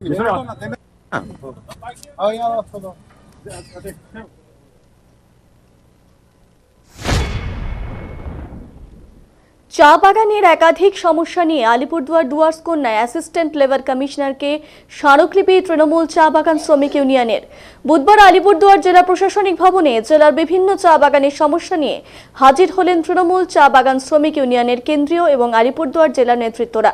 চা বাগানের একাধিক সমস্যা নিয়ে আলিপুরদুয়ার ডুয়ার্স কন্যায় অ্যাসিস্ট্যান্ট লেবার কমিশনারকে স্মারকলিপি তৃণমূল চা বাগান শ্রমিক ইউনিয়নের। বুধবার আলিপুরদুয়ার জেলা প্রশাসনিক ভবনে জেলার বিভিন্ন চা বাগানের সমস্যা নিয়ে হাজির হলেন তৃণমূল চা বাগান শ্রমিক ইউনিয়নের কেন্দ্রীয় এবং আলিপুরদুয়ার জেলা নেতৃত্বরা।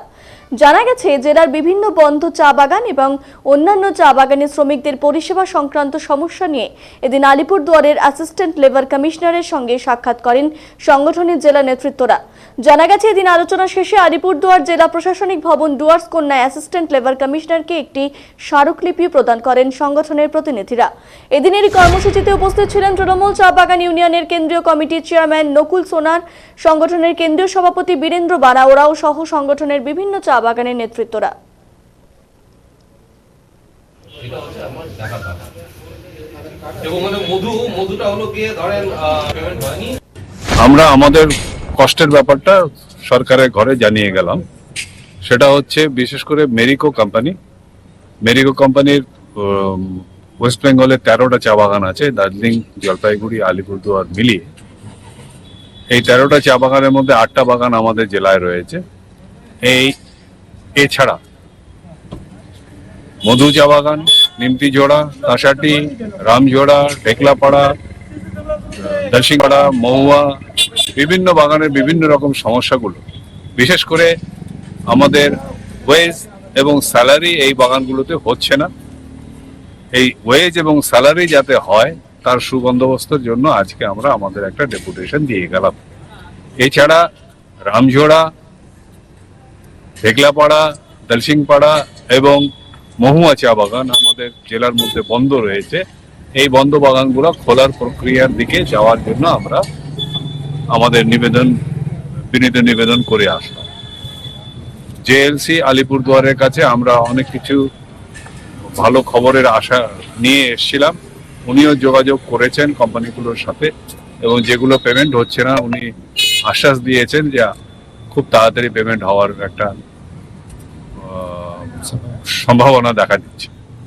জানা গেছে, জেলার বিভিন্ন বন্ধ চা বাগান এবং অন্যান্য চা বাগানের শ্রমিকদের পরিষেবা সংক্রান্ত সমস্যা নিয়ে এদিন আলিপুরদুয়ারের অ্যাসিস্ট্যান্ট লেবার কমিশনারের সঙ্গে সাক্ষাৎ করেন সংগঠনের জেলা নেতৃত্বরা। জানা গেছে, এদিন আলোচনা শেষে আলিপুরদুয়ার জেলা প্রশাসনিক ভবন ডুয়ার্স কন্যায় অ্যাসিস্ট্যান্ট লেবার কমিশনারকে একটি স্মারকলিপি প্রদান করেন সংগঠনের প্রতিনিধিরা। এদিনের কর্মসূচিতে উপস্থিত ছিলেন তৃণমূল চা বাগান ইউনিয়নের কেন্দ্রীয় কমিটির চেয়ারম্যান নকুল সোনার, সংগঠনের কেন্দ্রীয় সভাপতি বীরেন্দ্র বারা ওরাও সহ সংগঠনের বিভিন্ন চা বাগানের নেতৃত্বরা। মানে মধু মধুটা হলো গিয়ে ধরেন পেমেন্ট হয়নি। আমরা আমাদের কষ্টের ব্যাপারটা সরকারের ঘরে জানিয়ে গেলাম। সেটা হচ্ছে বিশেষ করে মেরিকো কোম্পানি। মেরিকো কোম্পানির ওয়েস্ট বেঙ্গলের তেরোটা চা বাগান আছে দার্জিলিং জলপাইগুড়ি আলিপুরদুয়ার মিলিয়ে। এই তেরোটা চা বাগানের মধ্যে আটটা বাগান আমাদের জেলায় রয়েছে। এই এছাড়া মধু চা বাগান নিমতিজোড়া কাঁসাটি রামজোড়া ঢেকলাপাড়া দর্শিংপাড়া মহুয়া, বিভিন্ন বাগানের বিভিন্ন রকম সমস্যাগুলো। বিশেষ করে আমাদের ওয়েজ এবং স্যালারি এই বাগানগুলোতে হচ্ছে না। এই ওয়েজ এবং স্যালারি যাতে হয়, তার সুবন্দোবস্তের জন্য আজকে আমরা আমাদের একটা ডেপুটেশন দিয়ে গেলাম। এছাড়া রামঝোড়া ভেগলাপাড়া দলসিংপাড়া এবং মহুয়া চা বাগান আমাদের জেলার মধ্যে বন্ধ রয়েছে। এই বন্ধ বাগানগুলো খোলার প্রক্রিয়ার দিকে যাওয়ার জন্য আমরা আমাদের নিবেদন, বিনীত নিবেদন করে আসলাম। জেএলসি আলিপুরদুয়ারের কাছে আমরা অনেক কিছু ভালো খবরের আশা নিয়ে এসেছিলাম। উনিও যোগাযোগ করেছেন কোম্পানিগুলোর সাথে এবং যেগুলো পেমেন্ট হচ্ছে না, উনি আশ্বাস দিয়েছেন যে খুব তাড়াতাড়ি পেমেন্ট হওয়ার একটা সম্ভাবনা দেখা দিচ্ছে।